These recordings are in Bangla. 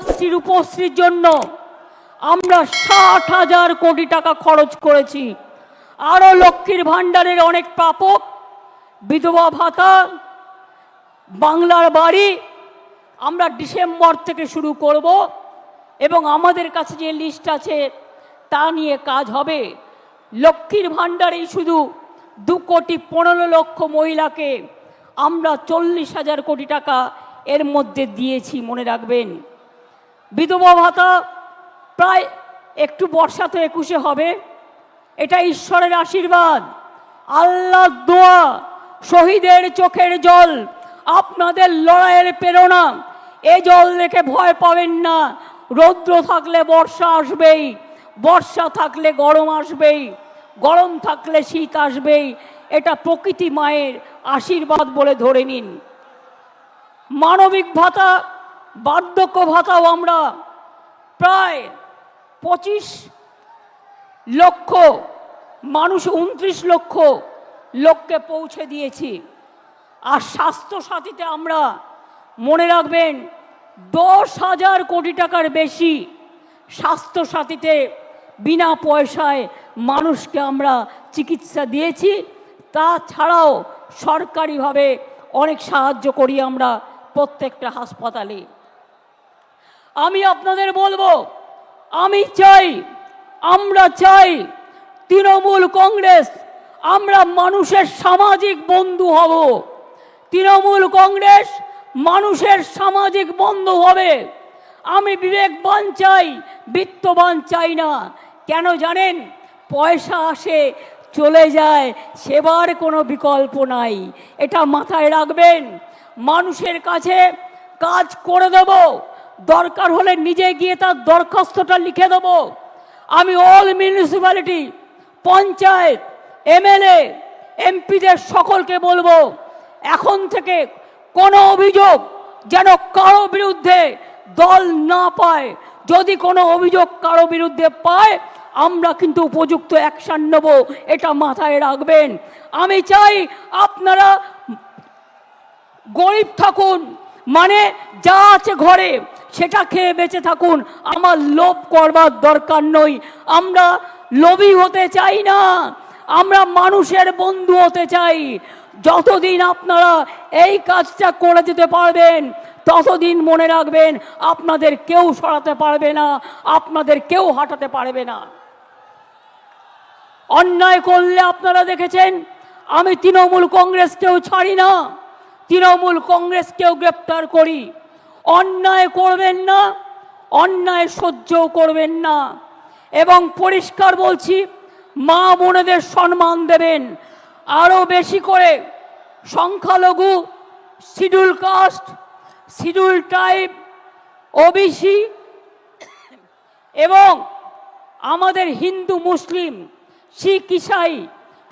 কন্যাশ্রী রূপশ্রীর জন্য আমরা ষাট হাজার কোটি টাকা খরচ করেছি। আরও লক্ষ্মীর ভাণ্ডারের অনেক প্রাপক, বিধবা ভাতা, বাংলার বাড়ি আমরা ডিসেম্বর থেকে শুরু করব এবং আমাদের কাছে যে লিস্ট আছে তা নিয়ে কাজ হবে। লক্ষ্মীর ভাণ্ডারেই শুধু দু কোটি পনেরো লক্ষ মহিলাকে আমরা চল্লিশ হাজার কোটি টাকা এর মধ্যে দিয়েছি, মনে রাখবেন। বিধবা ভাতা প্রায় একটু বর্ষা তো একুশে হবে। এটা ঈশ্বরের আশীর্বাদ। আল্লাহ দোয়া, শহীদের চোখের জল, আপনাদের লড়াইয়ের প্রেরণা। এ জল দেখে ভয় পাবেন না। রৌদ্র থাকলে বর্ষা আসবেই, বর্ষা থাকলে গরম আসবেই, গরম থাকলে শীত আসবেই। এটা প্রকৃতি মায়ের আশীর্বাদ বলে ধরে নিন। মানবিক ভাতা বার্ধক্য ভাতাও আমরা প্রায় পঁচিশ লক্ষ, মানুষ উনত্রিশ লক্ষ লোককে পৌঁছে দিয়েছি। আর স্বাস্থ্য সাথীতে আমরা মনে রাখবেন, দশ হাজার কোটি টাকার বেশি স্বাস্থ্য সাথীতে বিনা পয়সায় মানুষকে আমরা চিকিৎসা দিয়েছি। তাছাড়াও সরকারিভাবে অনেক সাহায্য করি আমরা প্রত্যেকটা হাসপাতালে। আমি আপনাদের বলব, আমি চাই, আমরা চাই তৃণমূল কংগ্রেস, আমরা মানুষের সামাজিক বন্ধু হব। তৃণমূল কংগ্রেস মানুষের সামাজিক বন্ধু হবে। আমি বিবেকবান চাই, বিত্তবান চাই না। কেন জানেন, পয়সা আসে, চলে যায়, সেবার কোনো বিকল্প নাই। এটা মাথায় রাখবেন। মানুষের কাছে কাজ করে দেব। দরকার হলে নিজে গিয়ে তার দরখাস্তটা লিখে দেব। আমি অল মিউনিসিপ্যালিটি পঞ্চায়েত, এমএলএ, এমপিদের সকলকে বলব, এখন থেকে কোনো অভিযোগ যেন কারও বিরুদ্ধে দল না পায়। যদি কোনো অভিযোগ কারও বিরুদ্ধে পায়, আমরা কিন্তু উপযুক্ত অ্যাকশন নেব, এটা মাথায় রাখবেন। আমি চাই আপনারা গরিব থাকুন মানে যা আছে ঘরে, সেটা খেয়ে বেঁচে থাকুন। আমার লোভ করবার দরকার নই। আমরা লোভী হতে চাই না। আমরা মানুষের বন্ধু হতে চাই। যতদিন আপনারা এই কাজটা করে দিতে পারবেন, ততদিন মনে রাখবেন, আপনাদের কেউ সরাতে পারবে না, আপনাদের কেউ হাঁটাতে পারবে না। অন্যায় করলে আপনারা দেখেছেন, আমি তৃণমূল কংগ্রেসকেও ছাড়ি না। তৃণমূল কংগ্রেসকেও গ্রেপ্তার করি। অন্যায় করবেন না, অন্যায় সহ্যও করবেন না। এবং পরিষ্কার বলছি, মা বোনেদের সম্মান দেবেন। আরও বেশি করে সংখ্যালঘু, schedule caste, schedule tribe, OBC এবং আমাদের হিন্দু, মুসলিম, শিখ, ইসাই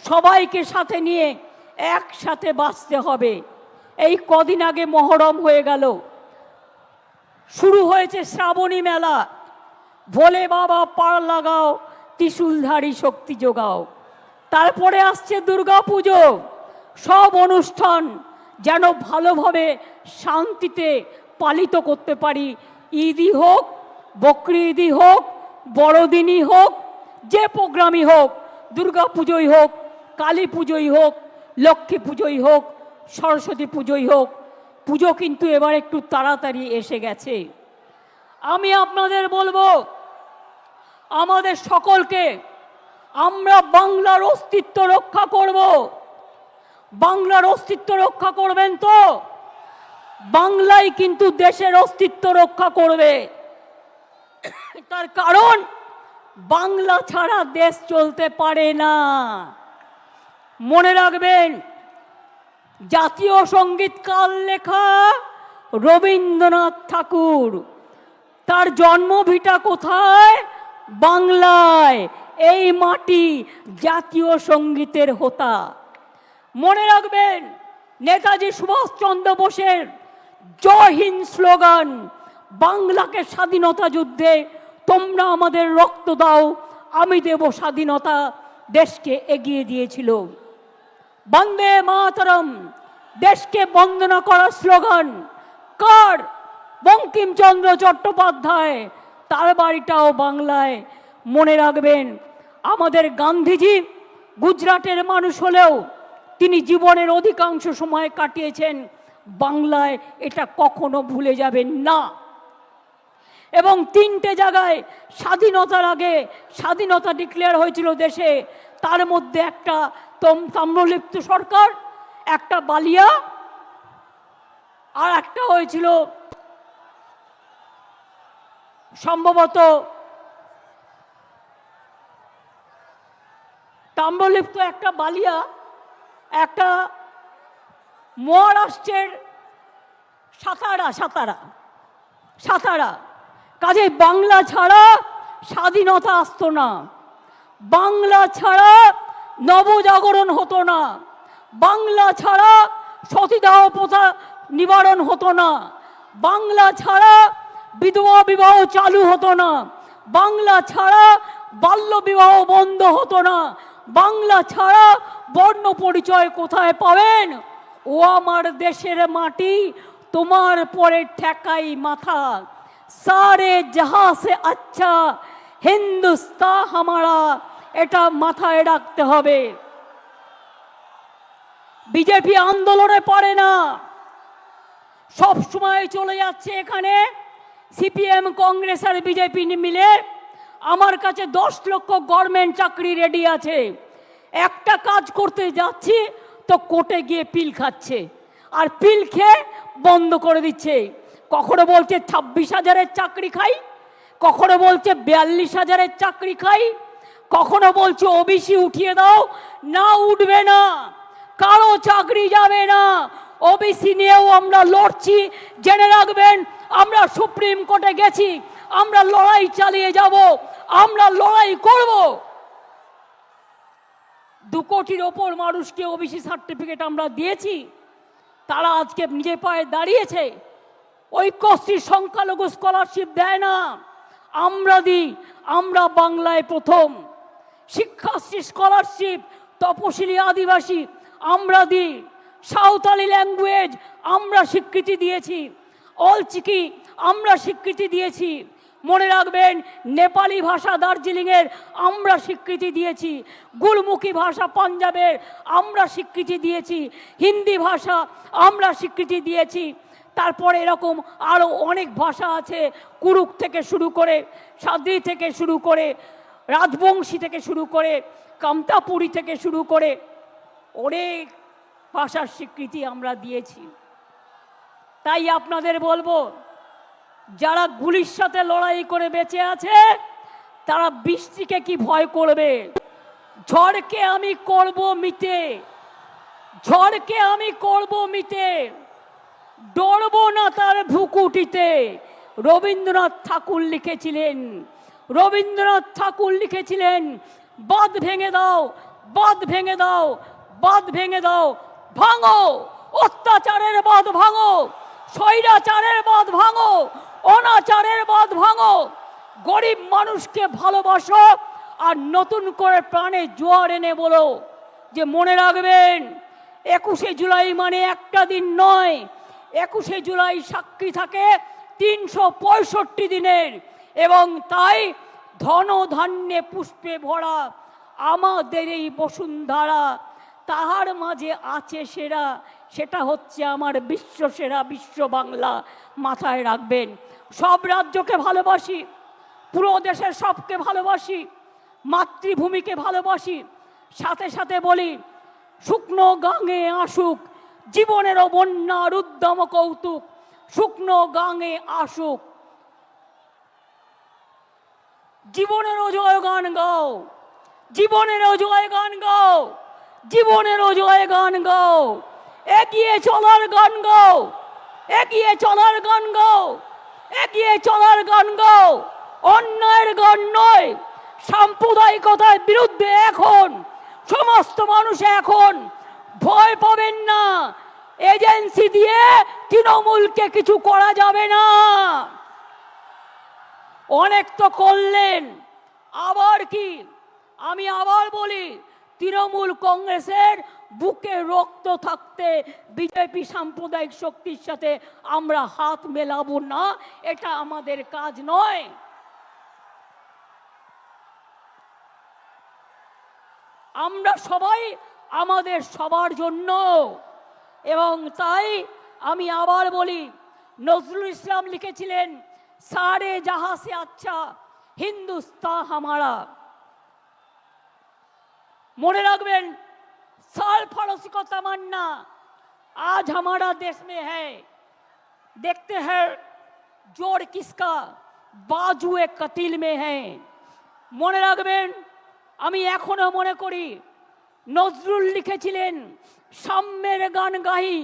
সবাইকে সাথে নিয়ে একসাথে বাঁচতে হবে। এই কদিন আগে মহরম হয়ে গেল। শুরু হয়েছে শ্রাবণী মেলা। ভোলে বাবা পার লাগাও, ত্রিশুলধারী শক্তি যোগাও। তারপরে আসছে দুর্গা পুজো সব অনুষ্ঠান যেন ভালোভাবে শান্তিতে পালিত করতে পারি। ঈদই হোক, বকরি ঈদই হোক, বড়দিনই হোক, যে প্রোগ্রামই হোক দুর্গা পুজোই হোক, কালী পুজোই হোক, লক্ষ্মী পুজোই হোক সরস্বতী পুজোই হোক, পুজো কিন্তু এবার একটু তাড়াতাড়ি এসে গেছে। আমি আপনাদের বলব, আমাদের সকলকে আমরা বাংলার অস্তিত্ব রক্ষা করব। বাংলার অস্তিত্ব রক্ষা করবেন তো? বাংলাই কিন্তু দেশের অস্তিত্ব রক্ষা করবে। তার কারণ, বাংলা ছাড়া দেশ চলতে পারে না। মনে রাখবেন জাতীয় সংগীত কাল লেখা রবীন্দ্রনাথ ঠাকুর। তার জন্মভিটা কোথায়? বাংলায়। এই মাটি জাতীয় সঙ্গীতের হোতা। মনে রাখবেন, নেতাজি সুভাষচন্দ্র বোসের জয় হিন্দ স্লোগান, বাংলাকে স্বাধীনতা যুদ্ধে তোমরা আমাদের রক্ত দাও, আমি দেব স্বাধীনতা, দেশকে এগিয়ে দিয়েছিল। বন্দে মাতরম। দেশকে বন্দনা করার স্লোগান, কার? বঙ্কিমচন্দ্র চট্টোপাধ্যায়। তার বাড়িটাও বাংলায়। মনে রাখবেন, আমাদের গান্ধীজি গুজরাটের মানুষ হলেও তিনি জীবনের অধিকাংশ সময় কাটিয়েছেন বাংলায়। এটা কখনো ভুলে যাবেন না। এবং তিনটে জায়গায় স্বাধীনতার আগে স্বাধীনতা ডিক্লেয়ার হয়েছিল দেশে। তার মধ্যে একটা তাম্রলিপ্ত সরকার, একটা বালিয়া আর একটা হয়েছিল সম্ভবত তাম্রলিপ্ত একটা বালিয়া, একটা মহারাষ্ট্রের সাতারা সাতারা সাতারা। কাজে বাংলা ছাড়া স্বাধীনতা আসতো না। বাংলা ছাড়া নবজাগরণ হতো না। বাংলা ছাড়া সতীদাহ প্রথা নিবারণ হতো না। বাংলা ছাড়া বিধবা বিবাহ চালু হতো না। বাংলা ছাড়া বাল্য বিবাহ বন্ধ হতো না। বাংলা ছাড়া বর্ণ পরিচয় কোথায় পাবেন? ও আমার দেশের মাটি, তোমার পরে ঠেকাই মাথা। সারে জাহা সে আচ্ছা হিন্দুস্তা হামারা। এটা মাথায় রাখতে হবে। বিজেপি আন্দোলনে পড়ে না। সব সময় চলে যাচ্ছে এখানে। সিপিএম, কংগ্রেস আর বিজেপি মিলে আমার কাছে দশ লক্ষ গভর্নমেন্ট চাকরি রেডি আছে। একটা কাজ করতে যাচ্ছি, তো কোর্টে গিয়ে পিল খাচ্ছে। আর পিল খেয়ে বন্ধ করে দিচ্ছে। কখনো বলছে ছাব্বিশ হাজারের চাকরি খাই, কখনো বলছে বিয়াল্লিশ হাজারের চাকরি খাই কখনো বলছে, ওবিসি উঠিয়ে দাও না, উঠবে না। কারও চাকরি যাবে না। ওবিসি নিয়েও আমরা লড়ছি। জেনে রাখবেন, আমরা সুপ্রিম কোর্টে গেছি। আমরা লড়াই চালিয়ে যাব। আমরা লড়াই করব। দু কোটির ওপর মানুষকে ওবিসি সার্টিফিকেট আমরা দিয়েছি। তারা আজকে নিজে পায়ে দাঁড়িয়েছে। ঐক্যশ্রী সংখ্যালঘু স্কলারশিপ দেয় না। আমরা দিই। আমরা বাংলায় প্রথম। শিক্ষাশ্রী স্কলারশিপ, তপশিলি, আদিবাসী, আমরা দিই সাঁওতালি ল্যাঙ্গুয়েজ, আমরা স্বীকৃতি দিয়েছি। অলচিকি, আমরা স্বীকৃতি দিয়েছি। মনে রাখবেন, নেপালি ভাষা দার্জিলিংয়ের আমরা স্বীকৃতি দিয়েছি। গুলমুখী ভাষা পাঞ্জাবের আমরা স্বীকৃতি দিয়েছি। হিন্দি ভাষা আমরা স্বীকৃতি দিয়েছি। তারপরে এরকম আরও অনেক ভাষা আছে, কুরুক থেকে শুরু করে, সাদ্রি থেকে শুরু করে রাজবংশী থেকে শুরু করে কামতাপুরী থেকে শুরু করে অনেক ভাষার স্বীকৃতি আমরা দিয়েছি। তাই আপনাদের বলব, যারা গুলির সাথে লড়াই করে বেঁচে আছে, তারা বৃষ্টিকে কি ভয় করবে? ঝড়কে আমি করব মিটে ঝড়কে আমি করব মিটে ডরব না তার ভুকুটিতে। রবীন্দ্রনাথ ঠাকুর লিখেছিলেন রবীন্দ্রনাথ ঠাকুর লিখেছিলেন, বাঁধ ভেঙে দাও, বাঁধ ভেঙে দাও, বাঁধ ভেঙে দাও, ভাঙো, অত্যাচারের বাঁধ ভাঙো, স্বৈরাচারের বাঁধ ভাঙো, অনাচারের বাঁধ ভাঙো, গরিব মানুষকে ভালোবাসো আর নতুন করে প্রাণে জোয়ার এনে বলো যে মনে রাখবেন, একুশে জুলাই মানে একটা দিন নয়, একুশে জুলাই সাক্ষী থাকে তিনশো পঁয়ষট্টি দিনের এবং তাই ধন ধান্যে পুষ্পে ভরা আমাদের এই বসুন্ধরা, তাহার মাঝে আছে সেরা, সেটা হচ্ছে আমার বিশ্ব সেরা বিশ্ব বাংলা মাথায় রাখবেন। সব রাজ্যকে ভালোবাসি, পুরো দেশের সবকে ভালোবাসি, মাতৃভূমিকে ভালোবাসি। সাথে সাথে বলি, শুকনো গাঙে আসুক, জীবনেরও বন্যার উদ্যম কৌতুক, শুকনো গাঙে আসুক। জীবনেরও জয় গান গাও। জীবনের জয় গান গাও। জীবনের জয় গান গাও। এগিয়ে চলার গান গাও। এগিয়ে চলার গান গাও। এগিয়ে চলার গান গাও। অন্যায়ের গান নয়। সাম্প্রদায়িকতার বিরুদ্ধে এখন, সমস্ত মানুষ এখন ভয় পাবেন না। এজেন্সি দিয়ে তৃণমূলকে কিছু করা যাবে না। অনেক তো করলেন, আবার কি? আমি আবার বলি, তৃণমূল কংগ্রেসের বুকে রক্ত থাকতে বিজেপি সাম্প্রদায়িক শক্তির সাথে আমরা হাত মেলাবো না, এটা আমাদের কাজ নয়। আমরা সবাই আমাদের সবার জন্য, এবং তাই আমি আবার বলি, নজরুল ইসলাম লিখেছিলেন সারে জাহা সে আচ্ছা হিন্দুস্তা হামারা মনে রাখবেন साल फरोसी को तमन्ना आज हमारा देश में है देखते हैं जोड़ किसका বাজুয়ে কতিল মে হ্যাঁ মনে রাখবেন আমি এখনো মনে করি নজরুল লিখেছিলেন সাম্যের গান গাহি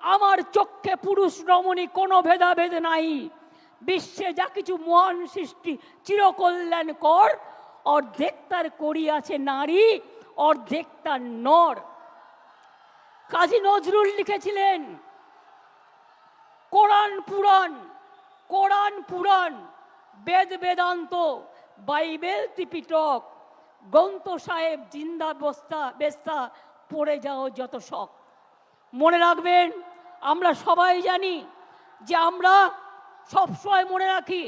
আমার চক্ষে পুরুষ রমণী কোনো ভেদাভেদ নাই বিশ্বে যা কিছু মহান সৃষ্টি, চিরকল্যাণ কর। অর্ধেক তার করিয়াছে নারী, অর্ধেক তার নর। কাজী নজরুল লিখেছিলেন, কোরআন পুরাণ কোরআন পুরাণ, বেদ বেদান্ত, বাইবেল ত্রিপিটক, গ্রন্থ সাহেব জিন্দা বস্তা, বেস্তা, পড়ে যাও যত শখ। মনে রাখবেন, আমরা সবাই জানি যে আমরা সবসময় মনে রাখি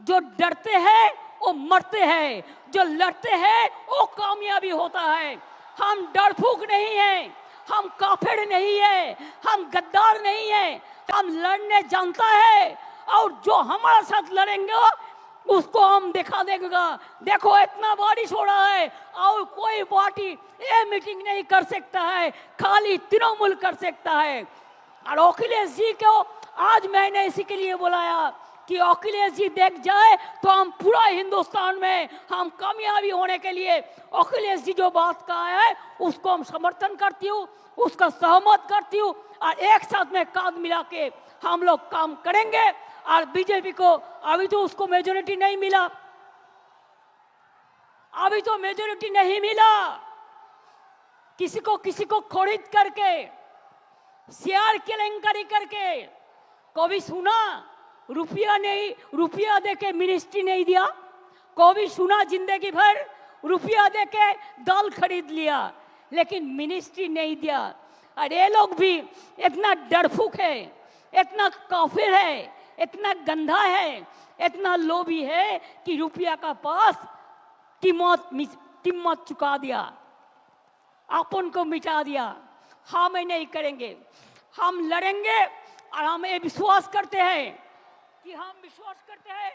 जो डरते हैं वो मरते हैं जो लड़ते हैं वो कामयाबी होता है हम डरफूक नहीं हैं हम काफिर नहीं है हम गद्दार नहीं है हम लड़ने जानता है और जो हमारे साथ लड़ेंगे उसको हम दिखा देगा देखो इतना बारिश हो रहा है और कोई पार्टी ये मीटिंग नहीं कर सकता है खाली तृणमूल कर सकता है और अखिलेश जी को आज मैंने इसी के लिए बुलाया कि अखिलेश जी देख जाए तो हम पूरा हिंदुस्तान में हम कामयाबी होने के लिए अखिलेश जी जो बात कहा है, उसको हम समर्थन करती हूँ, उसका सहमत करती हूँ और एक साथ में कांध मिला के हम लोग काम करेंगे और बीजेपी को अभी तो उसको मेजोरिटी नहीं मिला। अभी तो मेजोरिटी नहीं मिला। किसी को किसी को खरीद करके शेयर केलेंकारी करके कभी सुना? रुपया नहीं, रुपया दे के मिनिस्ट्री नहीं दिया? कभी सुना ज़िंदगी भर? रुपया दे के दाल खरीद लिया, लेकिन मिनिस्ट्री नहीं दिया। और ये लोग भी इतना डरफुक है, इतना काफिर है, इतना गंदा है, इतना लोभी है कि रुपया का पास कीमत कीमत चुका दिया। अपन को मिटा दिया। हम ये नहीं करेंगे। हम लड़ेंगे और हम ये विश्वास करते हैं कि हम विश्वास करते हैं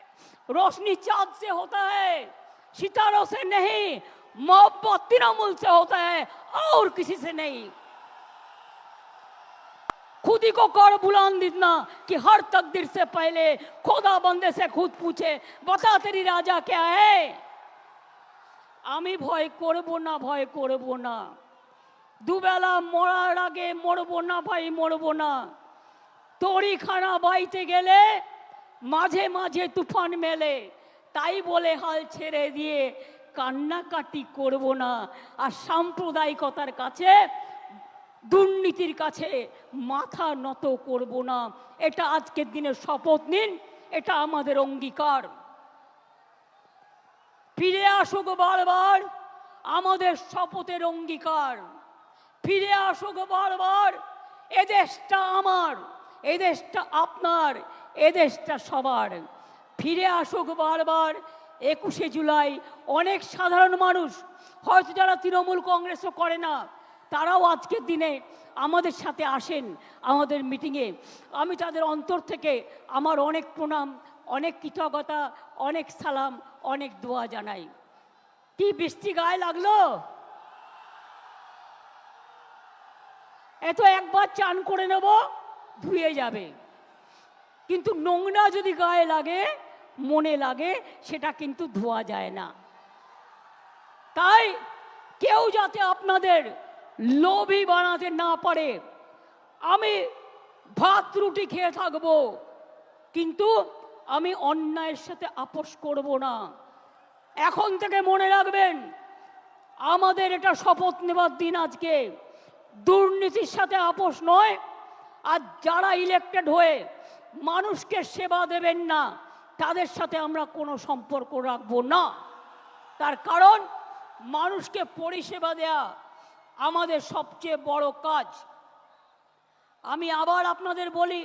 रोशनी चांद से होता है सितारों से नहीं मोहब्बत तृणमूल से होता है और किसी से नहीं खुद ही को कर बुलान देना कि हर तकदीर से पहले खुदा बंदे से खुद पूछे बता तेरी राजा क्या है আমি ভয় করব না ভয় করব না দুবেলা মরার আগে মরবো না ভাই মরবো না তরিখানা বাইতে গেলে মাঝে মাঝে তুফান মেলে। তাই বলে হাল ছেড়ে দিয়ে কান্নাকাটি করব না। আর সাম্প্রদায়িকতার কাছে, দুর্নীতির কাছে মাথা নত করব না। এটা আজকের দিনে শপথ নিন, এটা আমাদের অঙ্গীকার। ফিরে আসুক বারবার আমাদের শপথের অঙ্গীকার। ফিরে আসুক বারবার এ দেশটা আমার। এ দেশটা আপনার এ দেশটা সবার। ফিরে আসুক বারবার, একুশে জুলাই, অনেক সাধারণ মানুষ, হয়তো যারা তৃণমূল কংগ্রেসও করে না, তারাও আজকের দিনে আমাদের সাথে আসেন, আমাদের মিটিংয়ে। আমি তাদের অন্তর থেকে আমার অনেক প্রণাম, অনেক কৃতজ্ঞতা, অনেক সালাম, অনেক দোয়া জানাই। কি বৃষ্টি গায়ে লাগল? এত একবার চান করে নেব। ধুয়ে যাবে। কিন্তু নোংরা যদি গায়ে লাগে, মনে লাগে, সেটা কিন্তু ধোয়া যায় না। তাই কেউ যাতে আপনাদের লোভী বানাতে না পারে, আমি ভাত, রুটি খেয়ে থাকব, কিন্তু আমি অন্যায়ের সাথে আপোষ করব না। এখন থেকে মনে রাখবেন, আমাদের এটা শপথ নেবার দিন আজকে। দুর্নীতির সাথে আপোষ নয় আর যারা ইলেক্টেড হয়ে মানুষকে সেবা দেবেন না, তাদের সাথে আমরা কোনো সম্পর্ক রাখব না। তার কারণ, মানুষকে পরিষেবা দেয়া আমাদের সবচেয়ে বড় কাজ। আমি আবার আপনাদের বলি